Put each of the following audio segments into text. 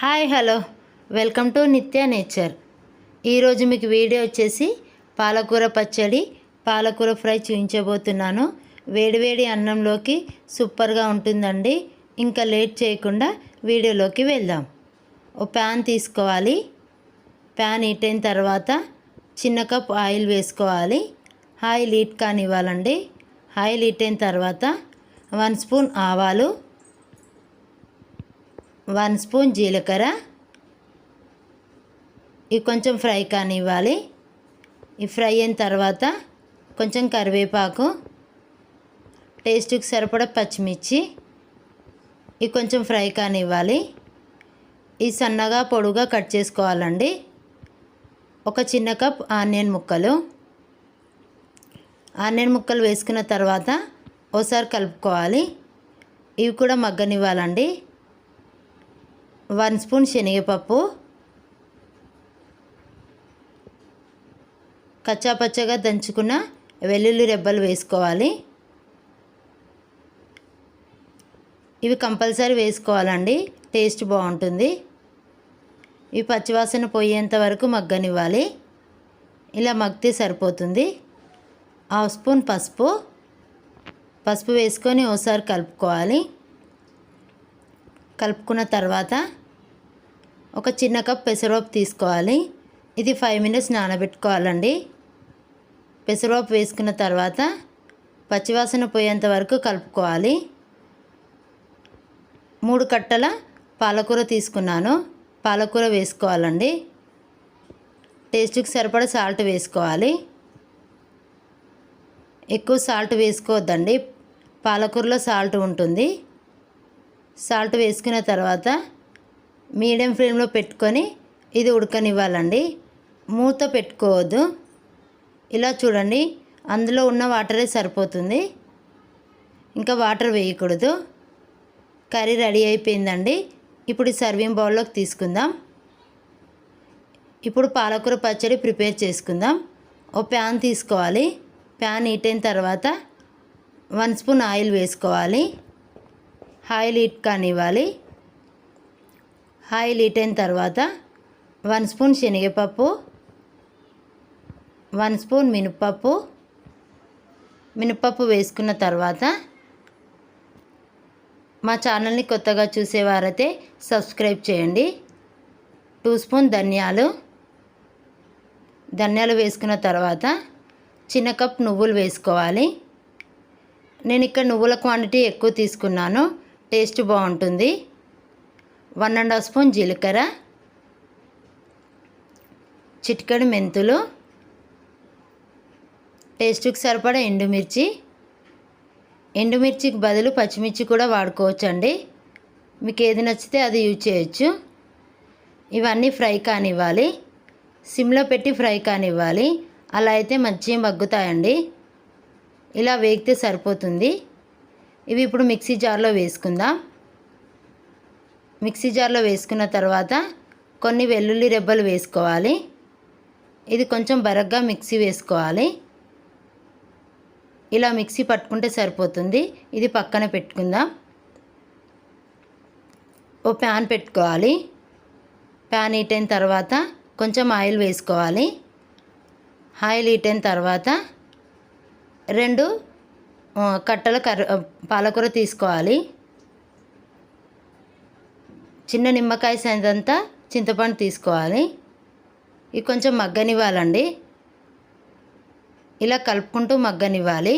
Hi hello. Welcome to Nitya nature. ఈరోజు మీకు video వచ్చేసి పాలకూర పచ్చడి పాలకూర ఫ్రై చూపించబోతున్నాను వేడివేడి అన్నంలోకి సూపర్గా ఉంటుందండి. ఇంకా లేట్ చేయకుండా వీడియోలోకి వెళ్దాం. ఓ ప్యాన్ తీసుకోవాలి. ప్యాన్ హీట్ అయిన తర్వాత చిన్న కప్ ఆయిల్ వేసుకోవాలి. ఆయిల్ హీట్ కానివ్వాలండి. ఆయిల్ హీట్ అయిన తర్వాత వన్ స్పూన్ ఆవాలు వన్ స్పూన్ జీలకర్ర. ఇవి కొంచెం ఫ్రై కానివ్వాలి. ఈ ఫ్రై అయిన తర్వాత కొంచెం కరివేపాకు టేస్ట్కి సరిపడా పచ్చిమిర్చి ఇవి కొంచెం ఫ్రై కానివ్వాలి. ఈ సన్నగా పొడుగా కట్ చేసుకోవాలండి. ఒక చిన్న కప్ ఆనియన్ ముక్కలు. ఆనియన్ ముక్కలు వేసుకున్న తర్వాత ఓసారి కలుపుకోవాలి. ఇవి కూడా మగ్గనివ్వాలండి. వన్ స్పూన్ శనగపప్పు. కచ్చాపచ్చగా దంచుకున్న వెల్లుల్లి రెబ్బలు వేసుకోవాలి. ఇవి కంపల్సరీ వేసుకోవాలండి. టేస్ట్ బాగుంటుంది. ఇవి పచ్చివాసన పోయేంత వరకు మగ్గనివ్వాలి. ఇలా మగ్గితే సరిపోతుంది. హాఫ్ స్పూన్ పసుపు. పసుపు వేసుకొని ఒకసారి కలుపుకోవాలి. కలుపుకున్న తర్వాత ఒక చిన్న కప్ పెసరపప్పు తీసుకోవాలి. ఇది ఫైవ్ మినిట్స్ నానబెట్టుకోవాలండి. పెసరపప్పు వేసుకున్న తర్వాత పచ్చివాసన పోయేంత వరకు కలుపుకోవాలి. మూడు కట్టల పాలకూర తీసుకున్నాను. పాలకూర వేసుకోవాలండి. టేస్ట్కి సరిపడా సాల్ట్ వేసుకోవాలి. ఎక్కువ సాల్ట్ వేసుకోవద్దండి. పాలకూరలో సాల్ట్ ఉంటుంది. సాల్ట్ వేసుకున్న తర్వాత మీడియం ఫ్లేమ్లో పెట్టుకొని ఇది ఉడకనివ్వాలండి. మూత పెట్టుకోవద్దు. ఇలా చూడండి అందులో ఉన్న వాటరే సరిపోతుంది. ఇంకా వాటర్ వేయకూడదు. కర్రీ రెడీ అయిపోయిందండి. ఇప్పుడు సర్వింగ్ బౌల్లోకి తీసుకుందాం. ఇప్పుడు పాలకూర పచ్చడి ప్రిపేర్ చేసుకుందాం. ఓ ప్యాన్ తీసుకోవాలి. ప్యాన్ హీట్ అయిన తర్వాత వన్ స్పూన్ ఆయిల్ వేసుకోవాలి. హై లీట్ కానివ్వాలి. హై లీట్ అయిన తర్వాత వన్ స్పూన్ శనగపప్పు వన్ స్పూన్ మినపప్పు మినపప్పు వేసుకున్న తర్వాత మా ఛానల్ని కొత్తగా చూసేవారైతే సబ్స్క్రైబ్ చేయండి. టూ స్పూన్ ధనియాలు. ధనియాలు వేసుకున్న తర్వాత చిన్న కప్ నువ్వులు వేసుకోవాలి. నేను ఇక్కడ నువ్వుల క్వాంటిటీ ఎక్కువ తీసుకున్నాను. టేస్ట్ బాగుంటుంది. వన్ అండ్ హాఫ్ స్పూన్ జీలకర్ర చిటికెడు మెంతులు టేస్ట్కి సరిపడా ఎండుమిర్చి. ఎండుమిర్చికి బదులు పచ్చిమిర్చి కూడా వాడుకోవచ్చండి. మీకు ఏది నచ్చితే అది యూజ్ చేయొచ్చు. ఇవన్నీ ఫ్రై కానివ్వాలి. సిమ్లో పెట్టి ఫ్రై కానివ్వాలి. అలా అయితే మంచిగా మగ్గుతాయండి. ఇలా వేగితే సరిపోతుంది. ఇవి ఇప్పుడు మిక్సీ జార్లో వేసుకుందాం. మిక్సీ జార్లో వేసుకున్న తర్వాత కొన్ని వెల్లుల్లి రెబ్బలు వేసుకోవాలి. ఇది కొంచెం బరగ్గా మిక్సీ వేసుకోవాలి. ఇలా మిక్సీ పట్టుకుంటే సరిపోతుంది. ఇది పక్కన పెట్టుకుందాం. ఓ ప్యాన్ పెట్టుకోవాలి. ప్యాన్ హీట్ అయిన తర్వాత కొంచెం ఆయిల్ వేసుకోవాలి. ఆయిల్ హీట్ అయిన తర్వాత రెండు కట్టల కర్ర పాలకూర తీసుకోవాలి. చిన్న నిమ్మకాయ సైజంతా చింతపండు తీసుకోవాలి. ఇది కొంచెం మగ్గనివ్వాలండి. ఇలా కలుపుకుంటూ మగ్గనివ్వాలి.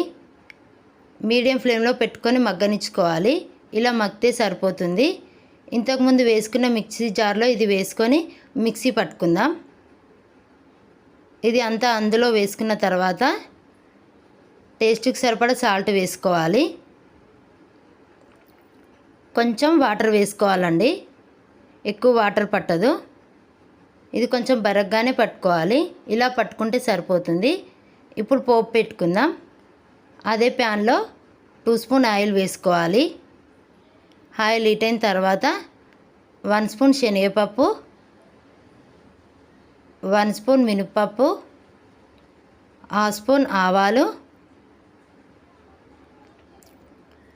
మీడియం ఫ్లేమ్లో పెట్టుకొని మగ్గనిచ్చుకోవాలి. ఇలా మగ్గితే సరిపోతుంది. ఇంతకుముందు వేసుకున్న మిక్సీ జార్లో ఇది వేసుకొని మిక్సీ పట్టుకుందాం. ఇది అంతా అందులో వేసుకున్న తర్వాత టేస్ట్కి సరిపడా సాల్ట్ వేసుకోవాలి. కొంచెం వాటర్ వేసుకోవాలండి. ఎక్కువ వాటర్ పట్టదు. ఇది కొంచెం బరగ్గానే పట్టుకోవాలి. ఇలా పట్టుకుంటే సరిపోతుంది. ఇప్పుడు పోపు పెట్టుకుందాం. అదే ప్యాన్లో టూ స్పూన్ ఆయిల్ వేసుకోవాలి. ఆయిల్ హీట్ అయిన తర్వాత వన్ స్పూన్ శనగపప్పు వన్ స్పూన్ మినప్పప్పు హాఫ్ స్పూన్ ఆవాలు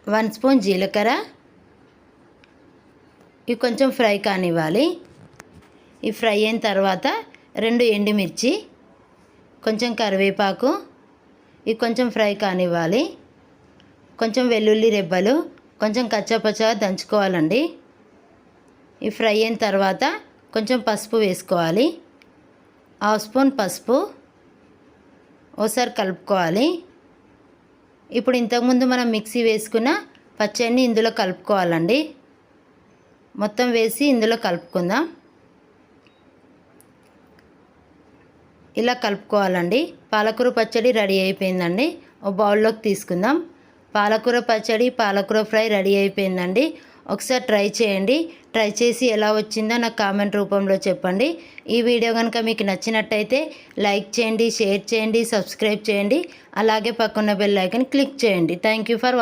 వన్ స్పూన్ జీలకర్ర. ఇవి కొంచెం ఫ్రై కానివ్వాలి. ఈ ఫ్రై అయిన తర్వాత రెండు ఎండుమిర్చి కొంచెం కరివేపాకు ఇవి కొంచెం ఫ్రై కానివ్వాలి. కొంచెం వెల్లుల్లి రెబ్బలు కొంచెం కచ్చాపచ్చగా దంచుకోవాలండి. ఈ ఫ్రై అయిన తర్వాత కొంచెం పసుపు వేసుకోవాలి. హాఫ్ స్పూన్ పసుపు. ఓసారి కలుపుకోవాలి. ఇప్పుడు ఇంతకుముందు మనం మిక్సీ వేసుకున్న పచ్చడిని ఇందులో కలుపుకోవాలండి. మొత్తం వేసి ఇందులో కలుపుకుందాం. ఇలా కలుపుకోవాలండి. పాలకూర పచ్చడి రెడీ అయిపోయిందండి. ఒక బౌల్లోకి తీసుకుందాం. పాలకూర పచ్చడి పాలకూర ఫ్రై రెడీ అయిపోయిందండి. ఒకసారి ట్రై చేయండి. ట్రై చేసి ఎలా వచ్చిందో నాకు కామెంట్ రూపంలో చెప్పండి. ఈ వీడియో కనుక మీకు నచ్చినట్టయితే లైక్ చేయండి షేర్ చేయండి సబ్స్క్రైబ్ చేయండి. అలాగే పక్కన బెల్ ఐకన్ క్లిక్ చేయండి. Thank you for